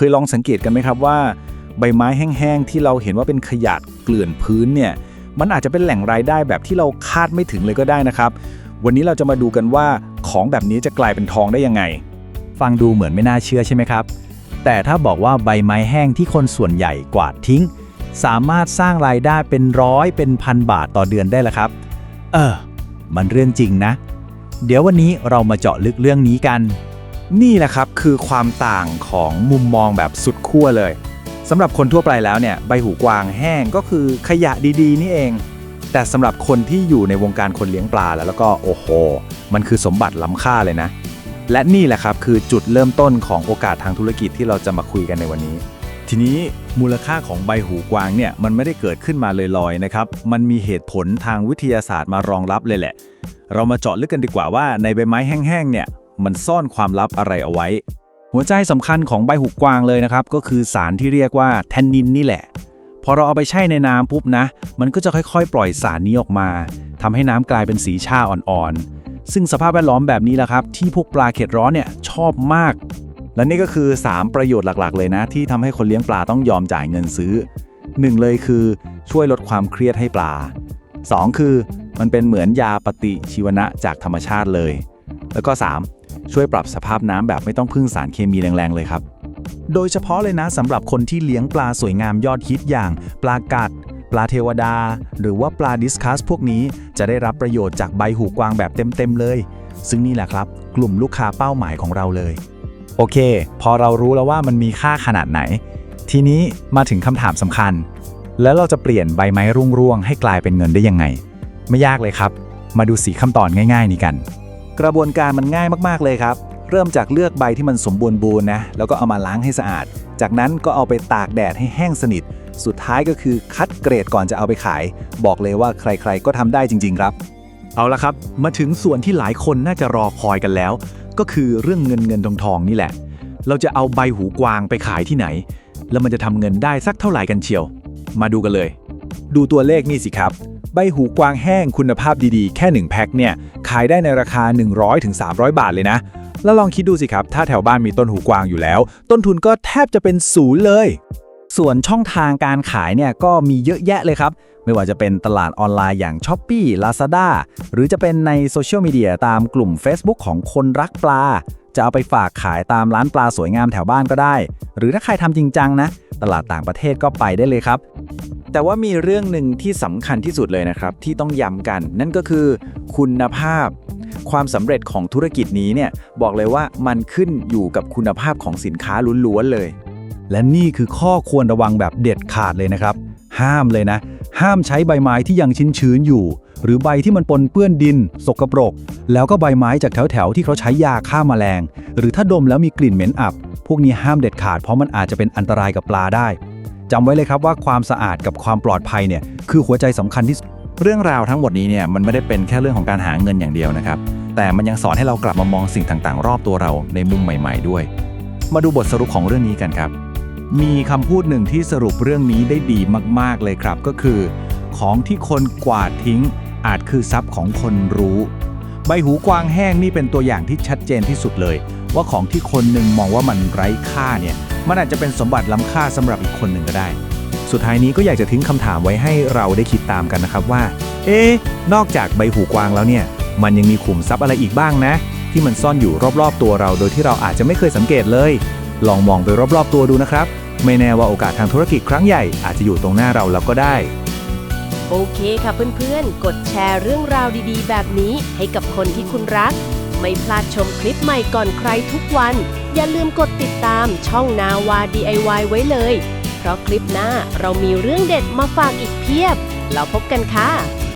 เคยลองสังเกตกันไหมครับว่า ใบไม้แห้งๆที่เราเห็นว่าเป็นขยะเกลื่อนพื้นเนี่ยมันอาจจะเป็นแหล่งรายได้แบบที่เราคาดไม่ถึงเลยก็ได้นะครับ วันนี้เราจะมาดูกันว่าของแบบนี้จะกลายเป็นทองได้ยังไง ฟังดูเหมือนไม่น่าเชื่อใช่ไหมครับ แต่ถ้าบอกว่าใบไม้แห้งที่คนส่วนใหญ่กวาดทิ้ง สามารถสร้างรายได้เป็นร้อยเป็นพันบาทต่อเดือนได้ละครับ เออ มันเรื่องจริงนะ เดี๋ยววันนี้เรามาเจาะลึกเรื่องนี้กัน นี่แหละครับคือความต่างของมุมมองแบบสุดขั้วเลยสำหรับคนทั่วไปแล้วเนี่ยใบหูกวางแห้งก็คือขยะดีๆ นี่เอง แต่สำหรับคนที่อยู่ในวงการคนเลี้ยงปลาแล้วแล้วก็โอ้โห มันคือสมบัติล้ำค่าเลยนะ และนี่แหละครับคือจุดเริ่มต้นของโอกาสทางธุรกิจที่เราจะมาคุยกันในวันนี้ ทีนี้มูลค่าของใบหูกวางเนี่ยมันไม่ได้เกิดขึ้นมาลอยๆนะครับมันมีเหตุผลทางวิทยาศาสตร์มารองรับเลยแหละ เรามาเจาะลึกกันดีกว่าว่าในใบไม้แห้งๆเนี่ย มันซ่อนความลับอะไรเอาไว้ หัวใจสำคัญของใบหูกวางเลยนะครับ ก็คือสารที่เรียกว่าแทนนินนี่แหละ พอเราเอาไปแช่ในน้ำปุ๊บนะ มันก็จะค่อยๆ ปล่อยสารนี้ออกมาทำให้น้ำกลายเป็นสีชาอ่อนๆ ซึ่งสภาพแวดล้อมแบบนี้แหละครับ ที่พวกปลาเข็ดร้อนเนี่ยชอบมาก และนี่ก็คือ 3 ประโยชน์หลักๆ เลยนะ ที่ทำให้คนเลี้ยงปลาต้องยอมจ่ายเงินซื้อ1เลยคือช่วยลดความเครียดให้ปลา 2 คือมันเป็นเหมือนยาปฏิชีวนะจากธรรมชาติเลย แล้วก็ 3 ช่วยปรับสภาพน้ำแบบไม่ต้องพึ่งสารเคมีแรงๆ เลยครับ โดยเฉพาะเลยนะสำหรับคนที่เลี้ยงปลาสวยงามยอดฮิตอย่าง ปลากัด ปลาเทวดา หรือว่าปลาดิสคัสพวกนี้จะได้รับประโยชน์จากใบหูกวางแบบเต็มๆเลย ซึ่งนี่แหละครับ กลุ่มลูกค้าเป้าหมายของเราเลย โอเค พอเรารู้แล้วว่ามันมีค่าขนาดไหน ทีนี้มาถึงคำถามสำคัญ แล้วเราจะเปลี่ยนใบไม้รุ่งร่วงให้กลายเป็นเงินได้ยังไง ไม่ยากเลยครับ มาดูสีขั้นตอนง่าย ๆ นี้กัน กระบวนการมันง่ายมากๆเลยครับ เริ่มจากเลือกใบที่มันสมบูรณ์บูรณ์นะ แล้วก็เอามาล้างให้สะอาด จากนั้นก็เอาไปตากแดดให้แห้งสนิท สุดท้ายก็คือคัดเกรดก่อนจะเอาไปขาย บอกเลยว่าใครๆก็ทำได้จริง ๆ ครับ เอาละครับ มาถึงส่วนที่หลายคนน่าจะรอคอยกันแล้ว ก็คือเรื่องเงินเงินทองทองนี่แหละ เราจะเอาใบหูกวางไปขายที่ไหน แล้วมันจะทำเงินได้สักเท่าไหร่กันเชียว มาดูกันเลย ดูตัวเลขนี่สิครับ บหูกวางแห้งคุณภาพดีๆ แค่ 1 แพ็คเนี่ย ขายได้ในราคา 100-300 บาทเลยนะ แล้วลองคิดดูสิครับ ถ้าแถวบ้านมีต้นหูกวางอยู่แล้ว ต้นทุนก็แทบจะเป็นศูนย์เลย ส่วนช่องทางการขายเนี่ยก็มีเยอะแยะเลยครับ ไม่ว่าจะเป็นตลาดออนไลน์อย่าง s h อ p e e Lazada หรือจะเป็นในโซเชียลมีเดียตามกลุ่ม Facebook ของคนรักปลา จะเอาไปฝากขายตามร้านปลาสวยงามแถวบ้านก็ได้ หรือถ้าใครทำจริงจังนะ ตลาดต่างประเทศก็ไปได้เลยครับ แต่ว่ามีเรื่องหนึ่งที่สำคัญที่สุดเลยนะครับ ที่ต้องย้ำกัน นั่นก็คือ คุณภาพ ความสำเร็จของธุรกิจนี้เนี่ยบอกเลยว่ามันขึ้นอยู่กับคุณภาพของสินค้าล้วนๆเลย และนี่คือข้อควรระวังแบบเด็ดขาดเลยนะครับ ห้ามเลยนะ ห้ามใช้ใบไม้ที่ยังชื้นๆอยู่ หรือใบที่มันปนเปื้อนดิน สกปรก แล้วก็ใบไม้จากแถวๆที่เขาใช้ยาฆ่าแมลง หรือถ้าดมแล้วมีกลิ่นเหม็นอับ พวกนี้ห้ามเด็ดขาดเพราะมันอาจจะเป็นอันตรายกับปลาได้ จำไว้เลยครับว่าความสะอาดกับความปลอดภัยเนี่ยคือหัวใจสำคัญที่สุดเรื่องราวทั้งหมดนี้เนี่ยมันไม่ได้เป็นแค่เรื่องของการหาเงินอย่างเดียวนะครับ แต่มันยังสอนให้เรากลับมามองสิ่งต่างๆ รอบตัวเราในมุมใหม่ ๆ ด้วย มาดูบทสรุปของเรื่องนี้กันครับ มีคำพูดหนึ่งที่สรุปเรื่องนี้ได้ดีมากๆเลยครับ ก็คือ ของที่คนกวาดทิ้ง อาจคือทรัพย์ของคนรู้ ใบหูกวางแห้งนี่เป็นตัวอย่างที่ชัดเจนที่สุดเลย ว่าของที่คนหนึ่งมองว่ามันไร้ค่าเนี่ย มันอาจจะเป็นสมบัติล้ำค่าสำหรับอีกคนหนึ่งก็ได้ สุดท้ายนี้ก็อยากจะทิ้งคำถามไว้ให้เราได้คิดตามกันนะครับว่า เอ๊ะนอกจากใบหูกวางแล้วเนี่ย มันยังมีขุมทรัพย์อะไรอีกบ้างนะ ที่มันซ่อนอยู่รอบๆตัวเราโดยที่เราอาจจะไม่เคยสังเกตเลย ลองมองไปรอบๆตัวดูนะครับ ไม่แน่ว่าโอกาสทางธุรกิจครั้งใหญ่อาจจะอยู่ตรงหน้าเราแล้วก็ได้โอเคค่ะเพื่อนๆ กดแชร์เรื่องราวดีๆ แบบนี้ให้กับคนที่คุณรัก ไม่พลาดชมคลิปใหม่ก่อนใครทุกวัน อย่าลืมกดติดตามช่องนาวา DIY ไว้เลย เพราะคลิปหน้าเรามีเรื่องเด็ดมาฝากอีกเพียบเราพบกันค่ะ